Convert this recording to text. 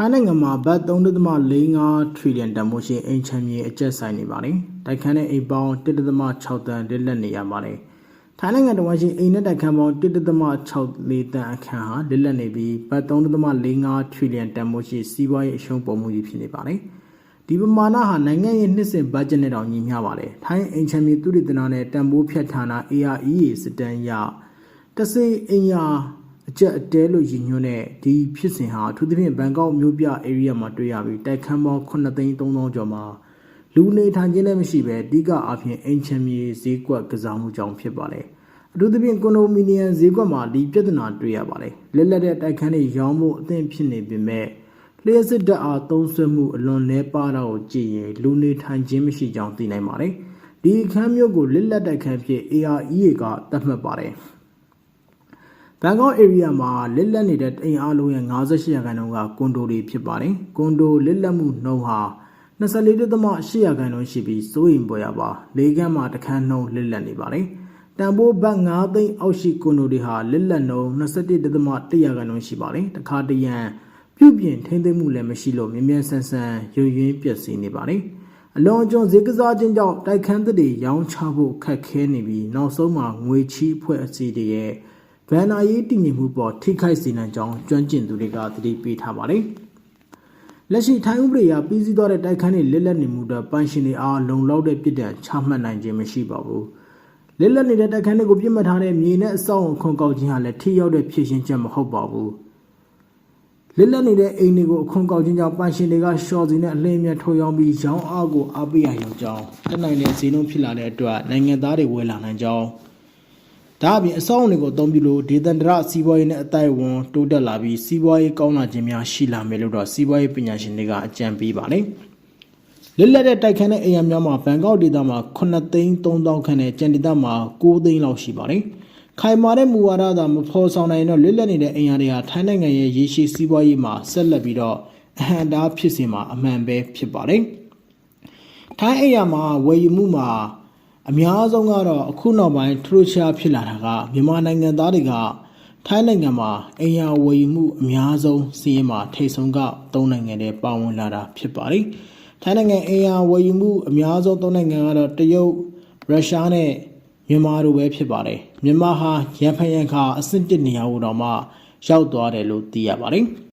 ထိုင်းနိုင်ငံမှာဘတ်3.45 trillion တန်ဖိုးရှိအိမ်ချမ်းမြေအကျက်ဆိုင်နေပါတယ်။တိုက်ခန်းတဲ့အိမ်ပေါင်း1.6တန်လက်လက်နေရပါတယ်။ထိုင်းနိုင်ငံတော်ရှိအိမ်နဲ့တိုက်ခန်းပေါင်း1.64တန်အခန်းဟာလက်လက်နေပြီးဘတ်3.45 trillion တန်ဖိုးရှိစီးပွားရေးအရှုံးပေါ်မှုကြီးဖြစ်နေပါတယ်။ဒီပမာဏဟာနိုင်ငံရဲ့နှစ်စဉ်ဘတ်ဂျက်နဲ့တောင်ညီမျှပါတယ်။ထိုင်းအိမ်ချမ်းမြေသူရိတနာနဲ့တန်ဖိုးဖြတ်ဌာန AREA စတန်ရတစေအင်ယာ အကြက်အတဲလို့ရည်ညွှန်းတဲ့ဒီဖြစ်စဉ်ဟာအထူးသဖြင့်ဘန်ကောက်မြို့ပြ area မှာတွေ့ရပြီးတိုက်ခန်းပေါင်း9သိန်း3000ကျော်မှာလူနေထိုင်ခြင်းလည်းမရှိဘဲအဓိကအဖြစ်အင်ချမ်းမြေဈေးကွက်ကစားမှုကြောင့်ဖြစ်ပါတယ်အထူးသဖြင့်ကွန်ဒိုမီနီယံဈေးကွက်မှာဒီပြဿနာတွေ့ရပါတယ်လက်လက်တဲ့တိုက်ခန်းတွေရောင်းဖို့အသင့်ဖြစ်နေပေမဲ့လျှက်စစ်တပ်အားသုံးစွဲမှုအလွန်နှဲပါတာကိုကြည့်ရင်လူနေထိုင်ခြင်းမရှိကြောင်းသိနိုင်ပါတယ်ဒီအခန်းမျိုးကိုလက်လက်တိုက်ခန်းဖြစ် AREA ကသတ်မှတ်ပါတယ် ဘန်ကောက် area မှာလက်လက်နေတဲ့အိမ်အားလုံးရဲ့58ရာခိုင်နှုန်းကကွန်ဒိုတွေဖြစ်ပါတယ်။ကွန်ဒိုလက်လက်မှုနှုန်းဟာ24.8ရာခိုင်နှုန်းရှိပြီးစိုးရင်ပေါ်ရပါလေးကမ်းမှာတစ်ခန်းနှုန်းလက်လက်နေပါတယ်။တန်ဖိုးဘတ်9သိန်းအောက်ရှိကွန်ဒိုတွေဟာလက်လက်နှုန်း21.1ရာခိုင်နှုန်းရှိပါတယ်။တခါတရံပြုပြင်ထိမ့်သိမ်းမှုလည်းမရှိလို့မြ мян ဆန်ဆန်ရွရွင်းပျက်စီးနေပါတယ်။အလွန်အကျွံဈေးကစားခြင်းကြောင့်တိုက်ခန်းသစ်တွေရောင်းချဖို့ခက်ခဲနေပြီးနောက်ဆုံးမှာငွေချီးအဖွဲ့အစည်းတွေရဲ့ ဗန်နာရေးတည်ငြိမ်မှုပေါ်ထိခိုက်စေနိုင်ကြောင်းကျွမ်းကျင်သူတွေကသတိပေးထားပါတယ်။လက်ရှိထိုင်းဥပဒေအရပြည်စည်းသွားတဲ့တိုက်ခန်းတွေလက်လက်နေမှုတော့ပန်ရှင်တွေအားလုံလောက်တဲ့ပြစ်ဒဏ်ချမှတ်နိုင်ခြင်းမရှိပါဘူး။လက်လက်နေတဲ့တိုက်ခန်းတွေကိုပြစ်မှတ်ထားတဲ့မြေနဲ့အဆောက်အုံခွန်ကောက်ခြင်းဟာလည်းထိရောက်တဲ့ဖြစ်ရှင်းချက်မဟုတ်ပါဘူး။လက်လက်နေတဲ့အိမ်တွေကိုအခွန်ကောက်ခြင်းကြောင့်ပန်ရှင်တွေကရှော့စီနဲ့အလင်းမြတ်ထိုးရောင်းပြီးရောင်းအားကိုအားပေးရရောက်ကြောင်းတက်နိုင်တဲ့ဈေးနှုန်းဖြစ်လာတဲ့အတွက်နိုင်ငံသားတွေဝယ်လာနိုင်ကြောင်း ဒါအပြင်အဆောင်တွေကိုအသုံးပြုလို့ဒေသန္တရစီးပွားရေးနဲ့အတိုက်အဝန်တိုးတက်လာပြီးစီးပွားရေးကောင်းလာခြင်းများရှိလာမယ်လို့တော့စီးပွားရေးပညာရှင်တွေကအကြံပေးပါတယ်။လက်လက်တဲ့တိုက်ခန်းတဲ့အိမ်ယာများမှာဘန်ကောက်ဒေသမှာ9သိန်း3000ခန့်နဲ့ကျန်ဒေသမှာ9သိန်းလောက်ရှိပါတယ်။ခိုင်မာတဲ့မူဝါဒသာမဖော်ဆောင်နိုင်တော့လွတ်လပ်နေတဲ့အိမ်ယာတွေဟာထိုင်းနိုင်ငံရဲ့ရေရှည်စီးပွားရေးမှာဆက်လက်ပြီးတော့အဟံတားဖြစ်စေမှာအမှန်ပဲဖြစ်ပါတယ်။ထိုင်းအိမ်ယာမှာဝယ်ယူမှုမှာ အများဆုံးကတော့အခုနောက်ပိုင်းထရိုရှာဖြစ်လာတာကမြန်မာနိုင်ငံသားတွေကထိုင်းနိုင်ငံမှာအိမ်ယာဝယ်ယူမှုအများဆုံးစီးရင်မှာထိတ်ဆုံးက၃နိုင်ငံတည်းပါဝင်လာတာဖြစ်ပါတယ်။ထိုင်းနိုင်ငံအိမ်ယာဝယ်ယူမှုအများဆုံး၃နိုင်ငံကတော့တရုတ်၊ရုရှားနဲ့မြန်မာတို့ပဲဖြစ်ပါတယ်။မြန်မာဟာရန်ဖန်ရန်ခါအဆင့်တစ်နေရာကိုတော့မှရောက်သွားတယ်လို့သိရပါတယ်။